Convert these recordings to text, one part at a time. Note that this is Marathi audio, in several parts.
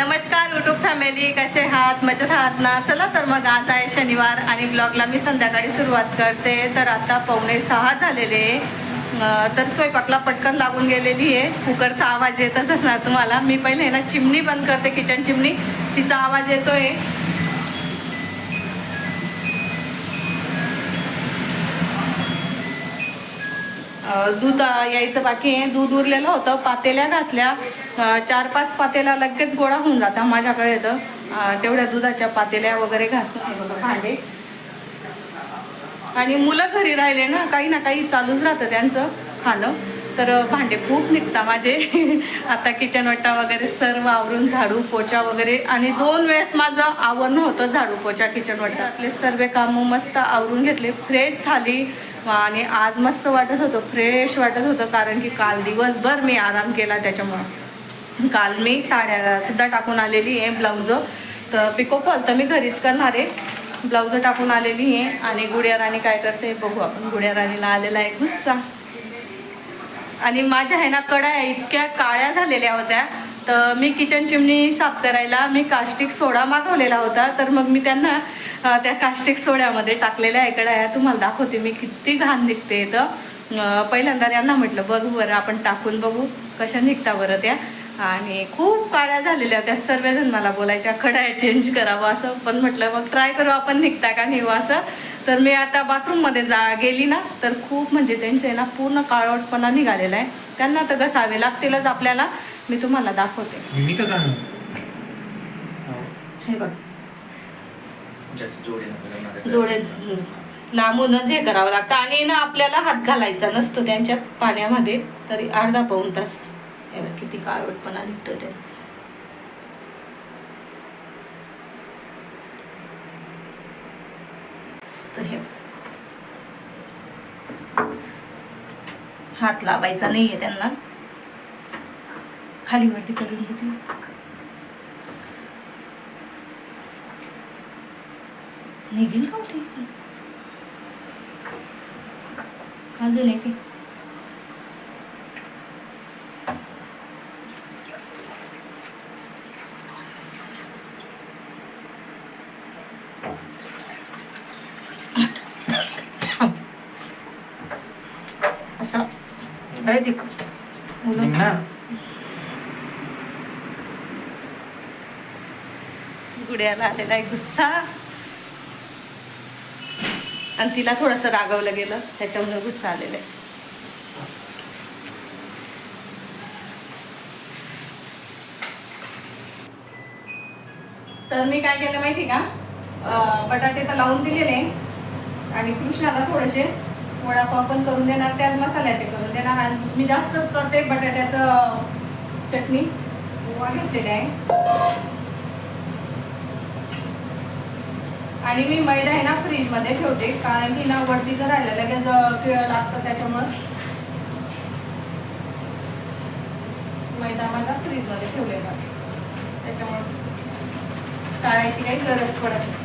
नमस्कार युट्यूब फॅमिली कसे आहात? मजेत आहात ना? चला तर मग आता आहे शनिवार आणि ब्लॉगला मी संध्याकाळी सुरुवात करते. तर आता पावणे सहा झालेले. तर स्वयंपाकला पटकन लागून गेलेली आहे. कुकरचा आवाज येतच असणार तुम्हाला. मी पहिले ना चिमणी बंद करते किचन चिमणी. तिचा आवाज येतोय. दूध यायचं बाकी आहे. दूध उरलेलं होतं. पातेल्या घासल्या. चार पाच पातेल्या लगेच गोळा होऊन जातात माझ्याकडे तर. तेवढ्या दुधाच्या पातेल्या वगैरे घासून बघा भांडे. आणि मुलं घरी राहिले ना काही ना काही चालूच राहतं त्यांचं खाणं. तर भांडे खूप निघता माझे. आता किचन वट्टा वगैरे सर्व आवरून झाडू पोचा वगैरे. आणि दोन वेळेस माझं आवरण होतं झाडू पोचा किचन वट्टातले सर्व कामं मस्त आवरून घेतले फ्रेश झाली. आणि आज मस्त वाटत होतं फ्रेश वाटत होतं कारण की काल दिवसभर मी आराम केला त्याच्यामुळं. काल मी साड्यासुद्धा टाकून आलेली आहे ब्लाऊज तर पिको फॉल तर मी घरीच करणार आहे. ब्लाऊज टाकून आलेली आहे आणि गुड्या राणी काय करते बघू आपण. गुड्या राणीला आलेला आहे गुस्सा. आणि माझ्या आहे ना कडाया इतक्या काळ्या झालेल्या होत्या. तर मी किचन चिमणी साफ करायला मी कास्टिक सोडा मागवलेला होता. तर मग मी त्यांना त्या कास्टिक सोड्यामध्ये टाकलेल्या आहे कडाया तुम्हाला दाखवते मी किती घाण निघते तर पहिल्यांदा यांना म्हटलं बघ बरं आपण टाकून बघू. कशा निघता बरं त्या. आणि खूप काळ्या झालेल्या होत्या. सर्वजण मला बोलायच्या कड्या चेंज करावं असं. पण म्हटलं मग ट्राय करू आपण निघता का निघू असं. तर मी आता बाथरूममध्ये जा गेली ना तर खूप म्हणजे त्यांचे ना पूर्ण काळवटपणा निघालेला आहे. त्यांना तर घसावे लागतीलच आपल्याला. मी तुम्हाला दाखवते. मी का हो. हे बघ. जोडे लांबूनच हे करावं लागतं. आणि ना आपल्याला हात घालायचा नसतो त्यांच्यात पाण्यामध्ये. तरी अर्धा पाऊण तास. हे बघ किती काळवटपणा निघतो ते. तर हे हात लावायचा नाहीये त्यांना. खाली वरती करून घेते. निघेल का होते? अजून एक असा. काय ते. गुड्याला आलेला आहे गुस्सा. आणि तिला थोडंसं रागवलं गेलं त्याच्यामुळे गुस्सा आलेला आहे. तर मी काय केलं माहिती का? बटाटे तर लावून दिलेले आणि कृष्णाला थोडेसे वडापाव पण करून देणार त्याच मसाल्याचे करून देणार आणि मी जास्तच करते बटाट्याचं चटणी. ओवा घेतलेले आहे. आणि मी मैदा आहे ना फ्रीजमध्ये ठेवते कारण की ना वरती जर राहिलं लगेच पिळं लागतं त्याच्यामुळं. मैदा माझा फ्रीजमध्ये ठेवलेला त्याच्यामुळे त्याच्यामुळं चाळायची काही गरज पडत नाही.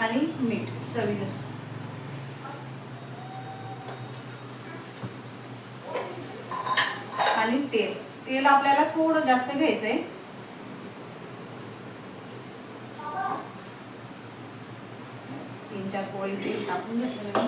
आणि मीठ चवीनुसार आणि तेल. तेल आपल्याला थोडं जास्त घ्यायचंय. तीन चार पोळी तेल टाकून घेतलं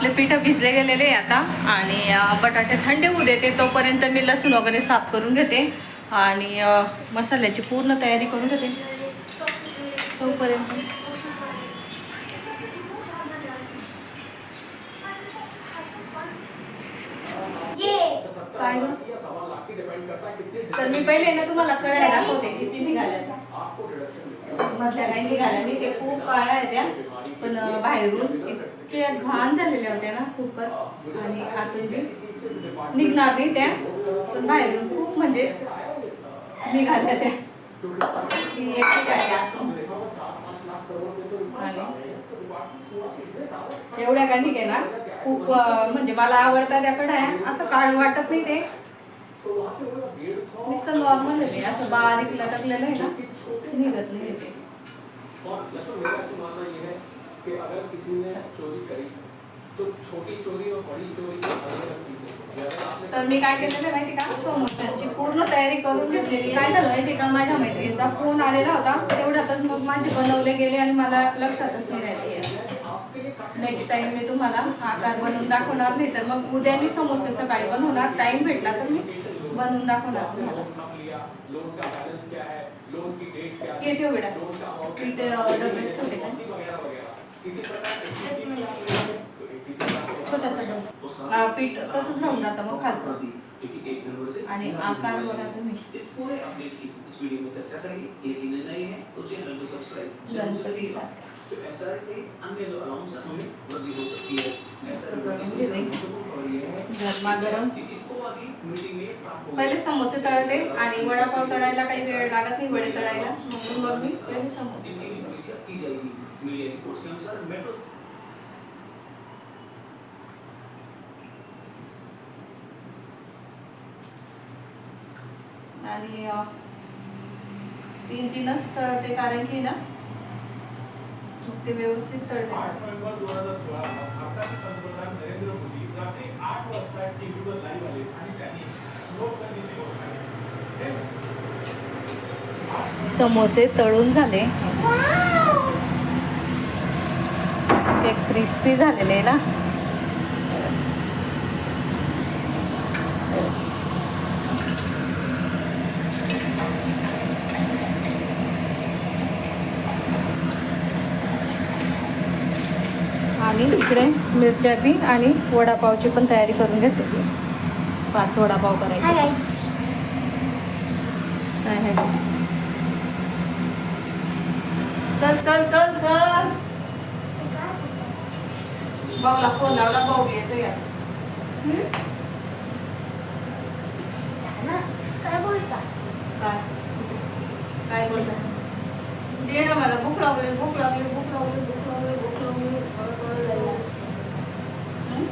आपले पिठं भिजले गेलेले आहे आता. आणि बटाटे थंड होऊ देते तोपर्यंत मी लसूण वगैरे साफ करून घेते. आणि मसाल्याची पूर्ण तयारी करून घेते. तोपर्यंत. तर मी पहिले ना तुम्हाला कळायला दाखवते किती निघाल्या मधल्या काही निघाल्या नाही ते खूप काळ्या आहेत त्या. पण बाहेरून ते घाण झालेल्या होत्या ना खूपच. आणि आतून बी निघणार नाही त्या. पण बाहेरून खूप म्हणजे निघाल्या त्या. आणि एवढ्या का निघे ना खूप म्हणजे मला आवडतात त्या कढाया. असं काळ वाटत नाही ते. नुसतं नॉर्मल आहे ते. असं बारीक लटकलेलं आहे ना. निघत नाही ते. कि अगर किसी ने चोरी करी तो छोटी चोरी और बड़ी चोरी अलग अलग चीजें हैं। अगर आपने तर मी काय केलेलं आहे माहिती का? समोसांची पूर्ण तयारी करून घेतलेली काय झालं माहिती का? माझ्या मैत्रिणीचा फोन आलेला होता. तेवढ्यातच मग माझे बनवले गेले आणि मला लक्षातच नाही राहिले नेक्स्ट टाइम मी तुम्हाला आकार बनवून दाखवणार नाही तर मग उद्या मी समोसे सकाळी बनवणार. टाइम भेटला तर मी बनवून दाखवणार तुम्हाला. नाम लिया लोन का बैलेंस क्या है? लोन की डेट क्या ये है ठेव बेटा लोन का amount पीठ क्या है, अं, डब्यात ठेवले छोटासा पीठ तसंच राहून जातं मग खालचं एक आणि आकार बघा तुम्ही. इस पूरे अपडेट की इस वीडियो में चर्चा करेंगे लेकिन नए हैं तो चैनल को सब्सक्राइब जरूर से तो एचआरए अन्य जो अलाउंस में वृद्धि हो सकती है पहिले समोसे तळते आणि वडापाव तळायला काही वेळ लागत नाही वडे तळायला. म्हणून मग मी पहिले समोसे आणि तीन तीनच तर ते कारण की ना मग ते व्यवस्थित तळते आठ नोव्हेंबर दोन हजार सोळा भारताचे पंतप्रधान नरेंद्र मोदी रात्री आठ वाजता टीव्हीवर लाईव्ह आले आणि त्यांनी केली समोसे तळून झाले. ते क्रिस्पी झालेले आहे ना? आणि इकडे मिरच्या बी आणि वडापावची पण तयारी करून घेतली. पाच वडापाव करायचे. काय आहे? चल चल चल चल. भाऊला फोन लावला भाऊ येतो या काय? बोलता? दे ना मला भूक लागली भूक लागली भूक लागली भूक लागली भूक लागली बरं, बरं, जायला. हं?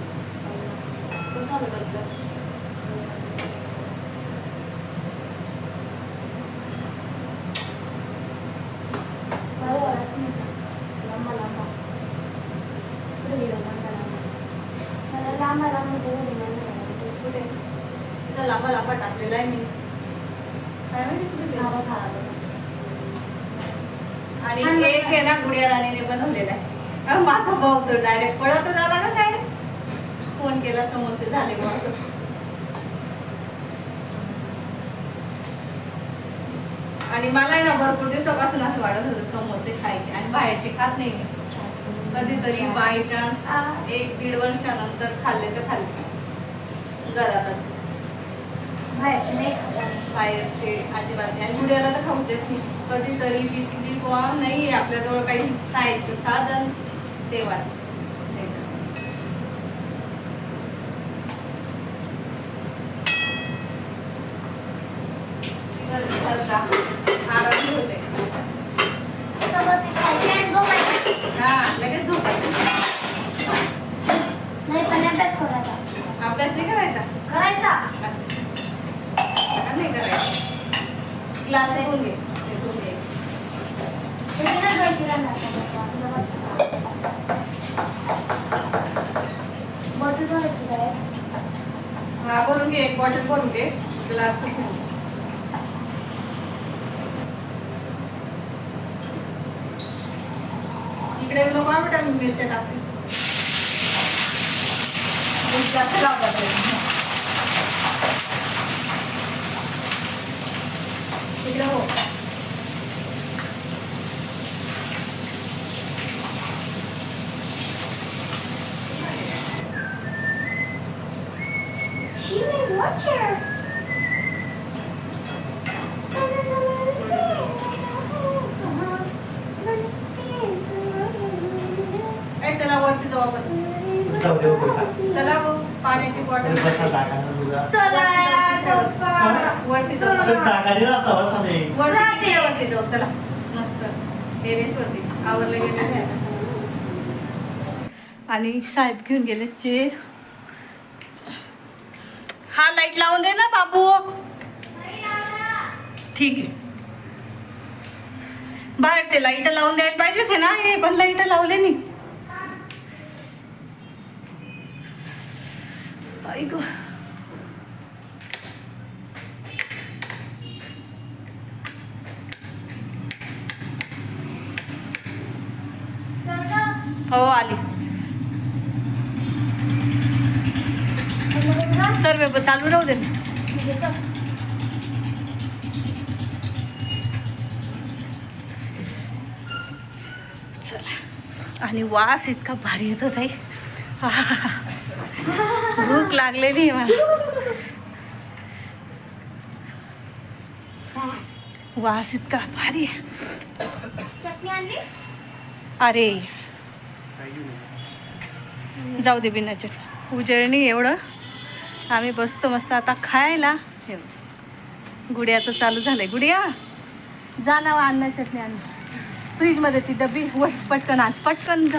कसं आलं का इथं? बरोबर समजा लांबा लांबा पुढे गेलो लांबा लांबा मला लांबा लांबा बघू दे मला कुठे इथं लांबा लांबा टाकलेला आहे मी काय माहिती कुठे गेला? लांबा खावा आणि छान एक बनवलं. आहे ना गुडिया राणीने बनवलेला आहे अं, माझा भाऊ तो डायरेक्ट पळत झाला का काय फोन केला समोसे झाले मग असं आणि मला ना भरपूर दिवसापासून असं वाटत होतं समोसे खायचे आणि बाहेरचे खात नाही कधीतरी बाय चान्स एक दीड वर्षानंतर खाल्ले तर खाल्ले घरातच बाहेरचं अजिबात आणि गुडियाला तर खाऊ देत नाही कधीतरी विकली बुवा नाही आपल्याजवळ काही खायचं साधन तेव्हाच घरचा आराम होते. हा लगेच झोपायचं. अभ्यास नाही करायचा? अच्छा. नाही करायचा. क्लास घेऊन घे ते घेऊन घे. हा भरून घे. एक बॉटल भरून घे. ग्लास इकडे नको हा बेटा मी मिरच्या टाकते. जास्त वरती जाऊ वरती जाऊ चला मस्त टेरेस वरती आवरले गेलेले आणि साहेब घेऊन गेले चेर हा लाइट लावून दे ना बाबू. ठीक आहे. बाहेरचे लाइट लावून द्यायला पाहिजे होते ना हे पण लाइट लावले नाही. ऐक हो आली. सर्व चालू राहू दे चला. आणि वास इतका भारी येतो ताई. हा भूक लागलेली आहे मला. वास इतका भारी आहे. अरे. जाऊ दे बिना चटणी. उजळणी एवढं. आम्ही बसतो मस्त आता खायला. गुडियाचं चालू झालंय. गुडिया जा ना अन्न चटणी आण फ्रीजमध्ये ती डबी वळ पटकन आण. पटकन जा.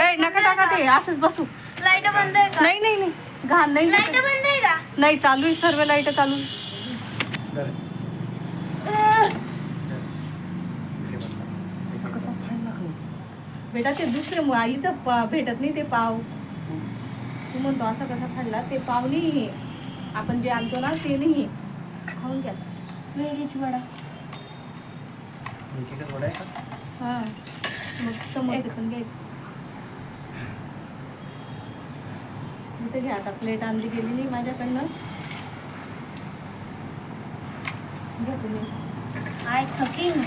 ए नका टाका ते. असंच बसू. लाइट बंद आहे का? नाही नाही नाही. घाण नाही लाइट बंद आहे का? नाही चालू आहे सर्व लाइट चालू आहे. बेटा ते दुसरे मु- इथं पा- भेटत नाही ते पाव. तू म्हणतो असा कसा खाल्ला ते पाव नाही आहे. आपण जे आणतो ना ते नाही आहे. खाऊन घ्या. वेगळीच वडा? हां. मग समोसे पण घ्यायचे. इथे घ्या आता प्लेट आणली गेलेली माझ्याकडनं. घ्या तुम्ही. आय थकीन.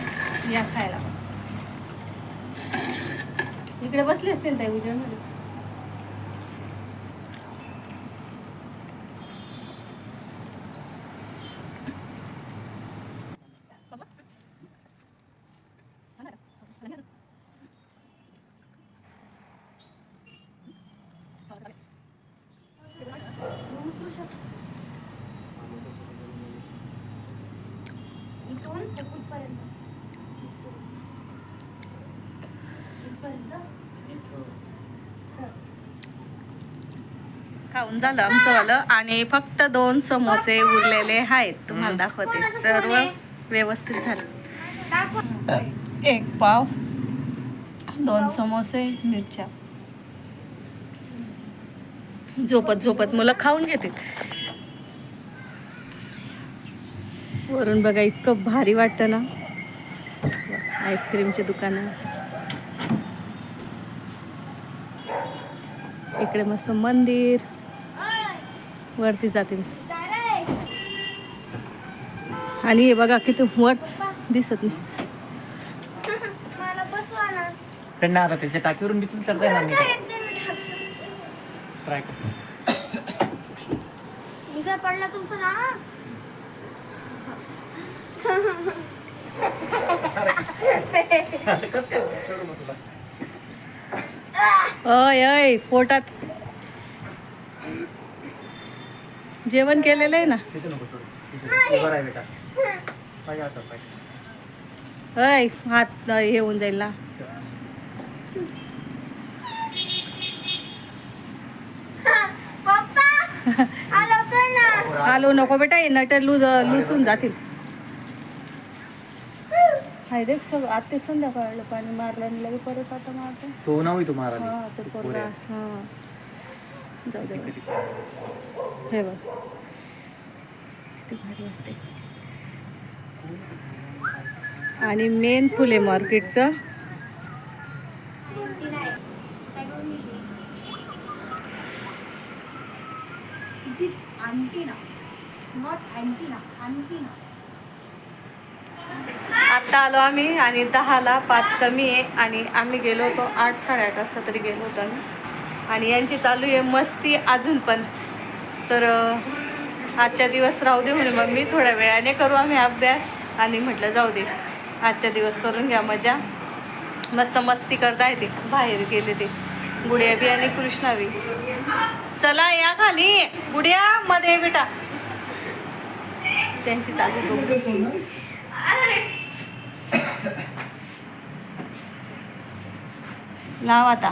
या खायला मस्त इकडे बसले असते ना उजेडमध्ये. खाऊन झालं आमचं वालं आणि फक्त दोन समोसे उरलेले आहेत. तुम्हाला दाखवते. सर्व व्यवस्थित झालं. एक पाव दोन समोसे मिरच्या. झोपत झोपत मुलं खाऊन घेतील. वरून बघा इतकं भारी वाटतं ना. आईस्क्रीमचे दुकान इकडे मस्त मंदिर. वरती जाते मी. आणि हे बघा किती वर दिसत नाही. मला बसवा ना चढ ना आता त्याच्या टाकीवरून बिचून चढता येणार नाही. ट्राय कर. पडला तुमचं ना? आता कसं काय? चढू मग तुला. अय अय पोटात जेवण केलेलं आहे ना? अय हात हे होऊन जाईल ना. पप्पा आलो का ना? आलो नको बेटा हे नट लूज लुचून जातील. हाय रे सग आता संध्याकाळला पाणी मारलं आणि लगे परत आता मारतो. तो नाव तू हा महाराज ते पोरगा हा. जाऊ दे बघ. हे बघ. किती भारी वाटते आणि मेन फुले मार्केटचं. आत्ता आलो आम्ही आणि दहाला पाच कमी आहे आणि आम्ही गेलो होतो आठ साडेआठ वाजता तरी गेलो होतो आम्ही. आणि यांची चालू आहे मस्ती अजून पण. तर आजच्या दिवस राहू दे म्हणे मम्मी थोड्या वेळाने करू आम्ही अभ्यास. आणि म्हटलं जाऊ दे आजच्या दिवस करून घ्या मजा. मस्त मस्ती करता ते बाहेर गेले ते. गुडिया बी आणि कृष्णा बी. चला या खाली गुडिया मध्ये बेटा. त्यांची चालू लाव आता.